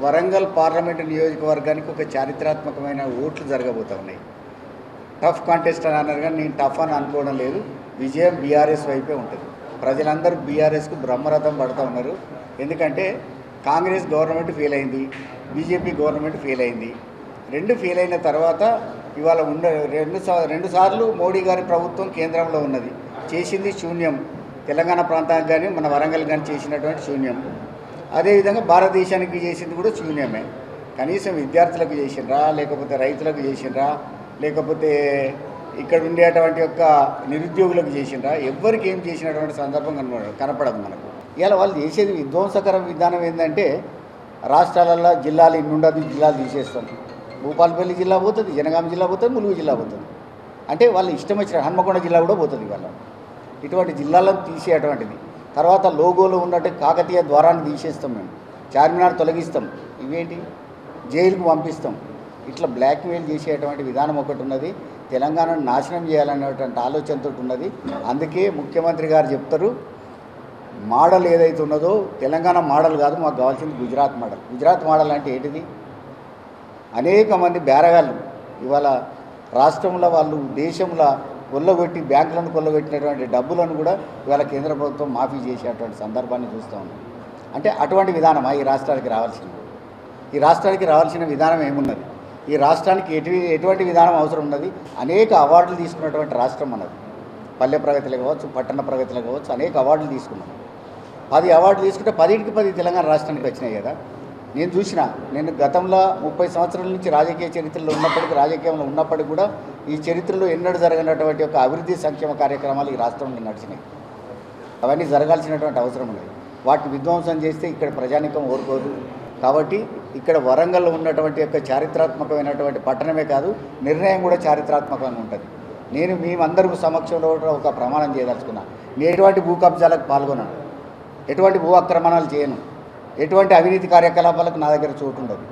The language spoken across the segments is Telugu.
వరంగల్ పార్లమెంటు నియోజకవర్గానికి ఒక చారిత్రాత్మకమైన ఓట్లు జరగబోతా ఉన్నాయి టఫ్ కాంటెస్ట్ అని అన్నారు కానీ నేను టఫ్ అని అనుకోవడం లేదు. విజయం బీఆర్ఎస్ వైపే ఉంటుంది. ప్రజలందరూ బీఆర్ఎస్కు బ్రహ్మరథం పడుతూ ఉన్నారు. ఎందుకంటే కాంగ్రెస్ గవర్నమెంట్ ఫెయిల్ అయింది బీజేపీ గవర్నమెంట్ ఫెయిల్ అయింది. రెండు ఫెయిల్ అయిన తర్వాత ఇవాళ ఉండ రెండు సా రెండు సార్లు మోడీ గారి ప్రభుత్వం కేంద్రంలో ఉన్నది. చేసింది శూన్యం. తెలంగాణ ప్రాంతానికి కానీ మన వరంగల్ కానీ చేసినటువంటి శూన్యం. అదేవిధంగా భారతదేశానికి చేసింది కూడా శూన్యమే. కనీసం విద్యార్థులకు చేసిండ్రా లేకపోతే రైతులకు చేసిండ్రా లేకపోతే ఇక్కడ ఉండేటువంటి యొక్క నిరుద్యోగులకు చేసిండ్రా ఎవ్వరికి ఏం చేసినటువంటి సందర్భం కనపడదు కనపడదు మనకు. ఇలా వాళ్ళు చేసేది విధ్వంసకర విధానం ఏంటంటే రాష్ట్రాలలో జిల్లాలు ఇన్నుండదు జిల్లాలు తీసేస్తాం. భూపాలపల్లి జిల్లా పోతుంది జనగాం జిల్లా పోతుంది ములుగు జిల్లా పోతుంది. అంటే వాళ్ళు ఇష్టం వచ్చిన హన్మకొండ జిల్లా కూడా పోతుంది వాళ్ళ ఇటువంటి జిల్లాలను తీసేటువంటిది. తర్వాత లోగోలో ఉన్నట్టు కాకతీయ ద్వారాన్ని తీసేస్తాం మేము. చార్మినార్ తొలగిస్తాం. ఇవేంటి? జైలుకు పంపిస్తాం. ఇట్లా బ్లాక్మెయిల్ చేసేటువంటి విధానం ఒకటి ఉన్నది. తెలంగాణను నాశనం చేయాలనేటువంటి ఆలోచనతో ఉన్నది. అందుకే ముఖ్యమంత్రి గారు చెప్తారు మోడల్ ఏదైతే ఉన్నదో తెలంగాణ మోడల్ కాదు మాకు కావాల్సింది గుజరాత్ మోడల్. గుజరాత్ మోడల్ అంటే ఏంటిది? అనేక మంది బేరగాళ్ళు. ఇవాళ రాష్ట్రంలో వాళ్ళు దేశంలో కొల్లగొట్టి బ్యాంకులను కొల్లగొట్టినటువంటి డబ్బులను కూడా ఇవాళ కేంద్ర ప్రభుత్వం మాఫీ చేసేటువంటి సందర్భాన్ని చూస్తూ ఉన్నాం. అంటే అటువంటి విధానమా ఈ రాష్ట్రానికి రావాల్సింది? ఈ రాష్ట్రానికి రావాల్సిన విధానం ఏమున్నది? ఈ రాష్ట్రానికి ఎటు ఎటువంటి విధానం అవసరం ఉన్నది? అనేక అవార్డులు తీసుకున్నటువంటి రాష్ట్రం అన్నది పల్లె ప్రగతిలో కావచ్చు పట్టణ ప్రగతిలో కావచ్చు అనేక అవార్డులు తీసుకున్నాం. పది అవార్డులు తీసుకుంటే పదింటికి పది తెలంగాణ రాష్ట్రానికి వచ్చినాయి కదా. నేను చూసిన నేను గతంలో ముప్పై సంవత్సరాల నుంచి రాజకీయ చరిత్రలో ఉన్నప్పటికీ రాజకీయంలో ఉన్నప్పటికీ కూడా ఈ చరిత్రలో ఎన్నడూ జరగనటువంటి ఒక అభివృద్ధి సంక్షేమ కార్యక్రమాలు ఈ రాష్ట్రంలో నడిచినాయి. అవన్నీ జరగాల్సినటువంటి అవసరం లేదు. వాటిని విధ్వంసం చేస్తే ఇక్కడ ప్రజానికం ఓరుకోదు కాబట్టి ఇక్కడ వరంగల్లో ఉన్నటువంటి యొక్క చారిత్రాత్మకమైనటువంటి పట్టణమే కాదు నిర్ణయం కూడా చారిత్రాత్మకంగా ఉంటుంది. నేను మేమందరికీ సమక్షంలో ఒక ప్రమాణం చేయదలుచుకున్నాను నేను ఎటువంటి భూ కబ్జాలకు పాల్గొనను. ఎటువంటి భూ అక్రమణాలు చేయను. ఎటువంటి అవినీతి కార్యకలాపాలకు నా దగ్గర చోటు ఉండదు.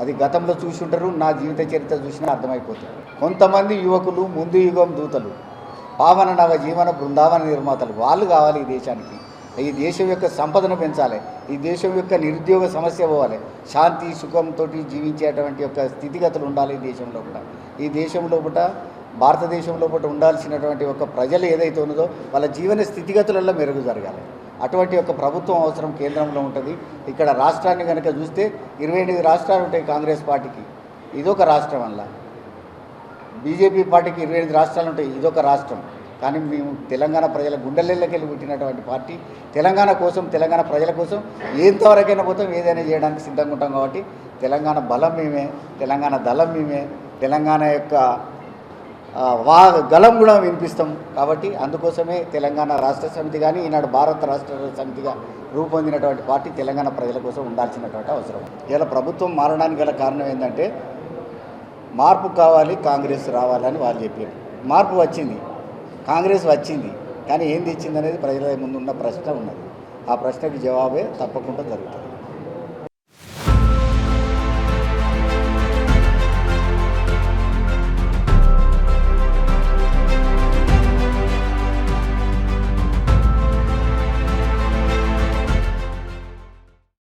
అది గతంలో చూసి ఉంటారు నా జీవిత చరిత్ర చూసినా అర్థమైపోతుంది. కొంతమంది యువకులు ముందు యుగం దూతలు పావన నవ జీవన బృందావన నిర్మాతలు వాళ్ళు కావాలి ఈ దేశానికి. ఈ దేశం యొక్క సంపదను పెంచాలి ఈ దేశం యొక్క నిరుద్యోగ సమస్య పోవాలి శాంతి సుఖంతో జీవించేటువంటి యొక్క స్థితిగతులు ఉండాలి ఈ దేశంలో కూడా. ఈ దేశంలో కూడా భారతదేశంలో కూడా ఉండాల్సినటువంటి ఒక ప్రజలు ఏదైతే ఉన్నదో వాళ్ళ జీవన స్థితిగతులలో మెరుగు జరగాలి. అటువంటి ఒక ప్రభుత్వం అవసరం కేంద్రంలో ఉంటుంది. ఇక్కడ రాష్ట్రాన్ని కనుక చూస్తే ఇరవై ఎనిమిది రాష్ట్రాలు ఉంటాయి కాంగ్రెస్ పార్టీకి. ఇదొక రాష్ట్రం వల్ల బీజేపీ పార్టీకి ఇరవై ఎనిమిది రాష్ట్రాలు ఉంటాయి. ఇదొక రాష్ట్రం. కానీ మేము తెలంగాణ ప్రజల గుండెలకెళ్ళి పుట్టినటువంటి పార్టీ. తెలంగాణ కోసం తెలంగాణ ప్రజల కోసం ఎంతవరకైనా పోతాం ఏదైనా చేయడానికి సిద్ధంగా ఉంటాం కాబట్టి తెలంగాణ బలం మేమే తెలంగాణ దళం మేమే తెలంగాణ యొక్క వా గలం కూడా వినిపిస్తాం కాబట్టి అందుకోసమే తెలంగాణ రాష్ట్ర సమితి కానీ ఈనాడు భారత రాష్ట్ర సమితిగా రూపొందినటువంటి పార్టీ తెలంగాణ ప్రజల కోసం ఉండాల్సినటువంటి అవసరం. ఇలా ప్రభుత్వం మారడానికి గల కారణం ఏంటంటే మార్పు కావాలి కాంగ్రెస్ రావాలని వాళ్ళు చెప్పారు. మార్పు వచ్చింది కాంగ్రెస్ వచ్చింది కానీ ఏం తెచ్చింది అనేది ప్రజల ముందున్న ప్రశ్న ఉన్నది. ఆ ప్రశ్నకి జవాబే తప్పకుండా జరుగుతుంది.